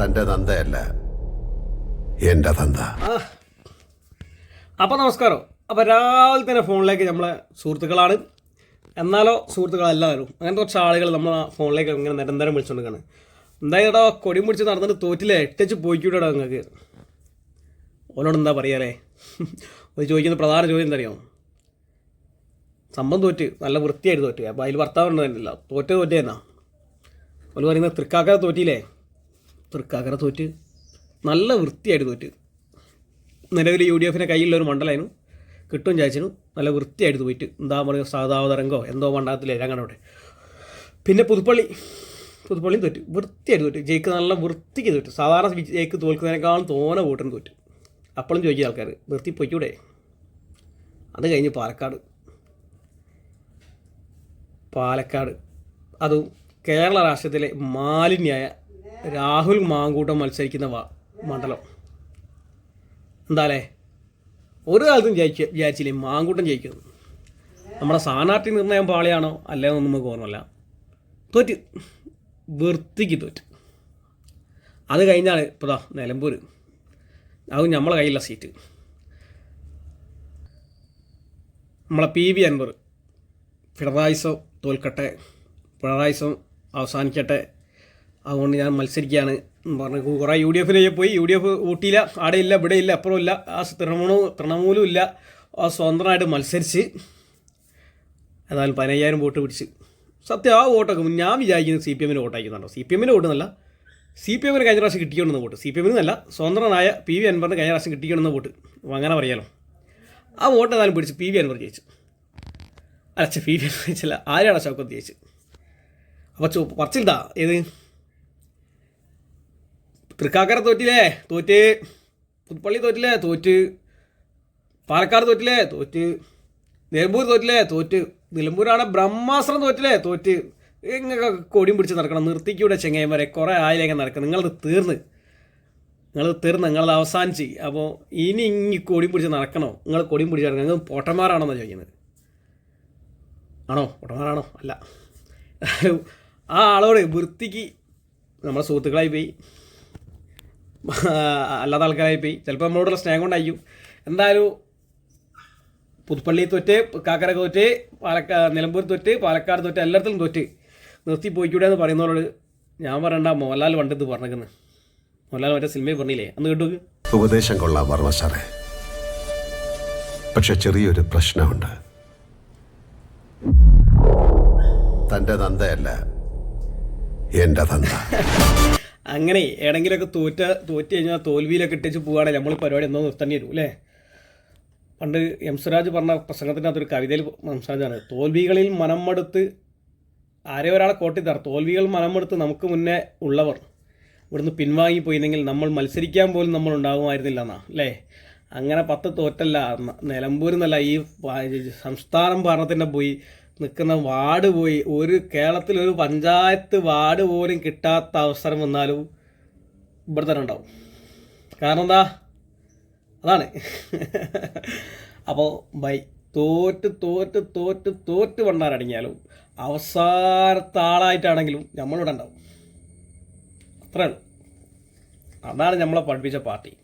തന്റെ തന്തയല്ല എന്റെ തന്ത. അപ്പോൾ നമസ്കാരം. അപ്പോൾ രാവിലെ തന്നെ ഫോണിലേക്ക് നമ്മളെ സുഹൃത്തുക്കളാണ്. എന്നാലോ സുഹൃത്തുക്കളെല്ലാവരും അങ്ങനത്തെ കുറച്ച് ആളുകൾ നമ്മളെ ഫോണിലേക്ക് ഇങ്ങനെ നിരന്തരം വിളിച്ചുകൊണ്ടിരിക്കുകയാണ് എന്തായാലും കൊടി മുടിച്ച് നടന്നിട്ട് തോറ്റില്ല എട്ടച്ച് പോയിക്കൂടെ നിങ്ങൾക്ക് ഓനോട് എന്താ പറയാലേ? അത് ചോദിക്കുന്ന പ്രധാന ചോദ്യം എന്താ അറിയാമോ സംഭവം തോറ്റ്. നല്ല വൃത്തിയായിട്ട് തോറ്റ്. അപ്പോൾ അതിൽ ഭർത്താവ് ഉണ്ടായിരുന്നില്ല തോറ്റ് എന്നാ ഓൽ പറയുന്നത് തൃക്കാക്കാതെ തോറ്റിയില്ലേ? തൃക്കാക്കര തോറ്റ്. നല്ല വൃത്തിയായിട്ട് തോറ്റ്. നിലവിൽ യു ഡി എഫിന്റെ കയ്യിലുള്ള ഒരു മണ്ഡലമായിരുന്നു കിട്ടും ചായച്ചിനും നല്ല വൃത്തിയായിട്ട് പോയിട്ട് എന്താ പറയുക സാധാവതരംഗോ എന്തോ മണ്ഡലത്തിലെ അവിടെ. പിന്നെ പുതുപ്പള്ളി. പുതുപ്പള്ളിയും തോറ്റ്. വൃത്തിയായിട്ട് തോറ്റ്. ജയിക്ക് നല്ല വൃത്തിക്ക് തോറ്റ്. സാധാരണ ജയിക്ക് തോൽക്കുന്നതിനേക്കാളും തോന വോട്ടിന് തോറ്റ്. അപ്പോഴും ചോദിക്കുന്ന ആൾക്കാർ വൃത്തി പൊയ്ക്കൂടെ? അത് കഴിഞ്ഞ് പാലക്കാട്. പാലക്കാട്. അതും കേരള രാഷ്ട്രീയത്തിലെ മാലിന്യായ രാഹുൽ മാങ്കൂട്ടം മത്സരിക്കുന്ന മണ്ഡലം. എന്താലേ? ഒരു കാലത്തും ജയിക്ക വിചാരിച്ചില്ലേ മാങ്കൂട്ടം ജയിക്കുന്നു. നമ്മുടെ സ്ഥാനാർത്ഥി നിർണയം പാളിയാണോ അല്ലെന്നൊന്നും നമുക്ക് ഓർമ്മല്ല തോറ്റ്. വൃത്തിക്ക് തോറ്റ്. അത് കഴിഞ്ഞാണ് ഇപ്പോൾ ദാ നിലമ്പൂർ അത് നമ്മളെ കയ്യിലുള്ള സീറ്റ്. നമ്മളെ പി വി അൻവർ. പിണറായിസം തോൽക്കട്ടെ. പിണറായിസം അവസാനിക്കട്ടെ. അതുകൊണ്ട് ഞാൻ മത്സരിക്കുകയാണ് പറഞ്ഞു. കുറേ യു ഡി എഫിലേക്ക് പോയി. യു ഡി എഫ് ഊട്ടിയില്ല അവിടെ ഇല്ല ഇവിടെ ഇല്ല അപ്പുറം ഇല്ല ആ തൃണമൂലും തൃണമൂലും ഇല്ല. ആ സ്വതന്ത്രമായിട്ട് മത്സരിച്ച് ഏതായാലും പതിനയ്യായിരം വോട്ട് പിടിച്ച്. സത്യം ആ വോട്ടൊക്കെ ഞാൻ വിചാരിക്കുന്നത് സി പി എമ്മിന് വോട്ട് അയക്കുന്നുണ്ടോ സി പി എമ്മിന് വോട്ട് നല്ല സി പി എമ്മിന് കഴിഞ്ഞ പ്രാവശ്യം കിട്ടിക്കൊണ്ടുന്ന വോട്ട്. സി പി എമ്മിന് നല്ല സ്വതന്ത്രനായ പി വി അൻവറിന് കഴിഞ്ഞ പ്രാവശ്യം കിട്ടിക്കൊണ്ടുന്ന വോട്ട്. അങ്ങനെ പറയാലോ. ആ വോട്ട് ഏതായാലും പിടിച്ച് പി വി അൻവർ ജയിച്ചു. അല്ല പി വി അൻവർ ജയിച്ചില്ല. ആരാണ് ഷൗക്കത്ത് ജയിച്ചു അപ്പോൾ പറച്ചിൽതാ ഏത്? തൃക്കാക്കര തോറ്റില്ലേ? തോറ്റ് പുതുപ്പള്ളി തോറ്റില്ലേ? തോറ്റ് പാലക്കാട് തോറ്റില്ലേ? തോറ്റ് നിലമ്പൂർ തോറ്റില്ലേ? തോറ്റ് നിലമ്പൂരാണ് ബ്രഹ്മാസ്ത്രം തോറ്റില്ലേ? തോറ്റ് ഇങ്ങനെ കൊടിയും പിടിച്ച് നടക്കണം. നിർത്തിക്കൂടെ ചെങ്ങയന്മാരെ കുറേ ആയില്ലെങ്കിൽ നടക്കണം നിങ്ങളത് തീർന്ന്. നിങ്ങൾ തീർന്ന്. നിങ്ങളത് അവസാനിച്ച്. അപ്പോൾ ഇനി ഇങ്ങി കൊടിയും പിടിച്ച് നടക്കണോ? നിങ്ങൾ കൊടിയും പിടിച്ച് നടക്കണം. നിങ്ങൾ പൊട്ടന്മാരാണോന്നാണ് ചോദിക്കുന്നത്. ആണോ? പൊട്ടന്മാരാണോ? അല്ല. ആ ആളോട് വൃത്തിക്ക് നമ്മളെ സുഹൃത്തുക്കളായി പോയി. അല്ലാത്ത ആൾക്കാരായി പോയി ചിലപ്പോൾ നമ്മളോടുള്ള സ്നേഹം കൊണ്ടായിരിക്കും. എന്തായാലും പുതുപ്പള്ളി തൊറ്റ് കാക്കര തൊറ്റ് പാലക്കാ നിലമ്പൂർ തൊറ്റ് പാലക്കാട് തൊറ്റ് എല്ലായിടത്തും തൊറ്റ് നിർത്തി പോയിക്കൂടെ എന്ന് പറയുന്നവരോട് ഞാൻ പറയണ്ട മോഹൻലാൽ പണ്ടിത് പറഞ്ഞേക്കുന്ന പറഞ്ഞേക്കുന്നത് മോഹൻലാൽ മറ്റേ സിനിമയിൽ പറഞ്ഞില്ലേ? അന്ന് കേട്ടു ഉപദേശം കൊള്ളാം വർമ്മ സാറേ. പക്ഷെ ചെറിയൊരു പ്രശ്നമുണ്ട്. തന്റെ തന്തയല്ല എന്റെ തന്ത. അങ്ങനെ ഏടെങ്കിലൊക്കെ തോറ്റ തോറ്റ് കഴിഞ്ഞാൽ തോൽവിയിലൊക്കെ ഇട്ടിച്ച് പോവുകയാണെങ്കിൽ നമ്മൾ പരിപാടി എന്തോ നിർത്തേണ്ടി വരും അല്ലേ? പണ്ട് എം സുരാജ് പറഞ്ഞ പ്രസംഗത്തിന്റെ അകത്തൊരു കവിതയിൽ എം തോൽവികളിൽ മനം മടുത്ത് ആരെ ഒരാളെ കോട്ടിത്തറ തോൽവികൾ മനം മടുത്ത് നമുക്ക് മുന്നേ ഉള്ളവർ ഇവിടുന്ന് പിൻവാങ്ങി പോയിരുന്നെങ്കിൽ നമ്മൾ മത്സരിക്കാൻ പോലും നമ്മൾ ഉണ്ടാകുമായിരുന്നില്ല എന്നാ അല്ലേ? അങ്ങനെ പത്ത് തോറ്റല്ല നിലമ്പൂരിൽ നിന്നല്ല ഈ സംസ്ഥാനം ഭരണത്തിന്റെ പോയി നിൽക്കുന്ന വാർഡ് പോയി ഒരു കേരളത്തിൽ ഒരു പഞ്ചായത്ത് വാർഡ് പോലും കിട്ടാത്ത അവസരം വന്നാലും ഇവിടെ തന്നെ ഉണ്ടാവും. കാരണം എന്താ? അതാണ്. അപ്പോൾ ബൈ തോറ്റ് തോറ്റ് തോറ്റ് തോറ്റ് വണ്ണാരടങ്ങിയാലും അവസാനത്തെ ആളായിട്ടാണെങ്കിലും നമ്മളിവിടെ ഉണ്ടാവും. അത്രേ ഉള്ളൂ. അതാണ് നമ്മളെ പഠിപ്പിച്ച പാർട്ടി.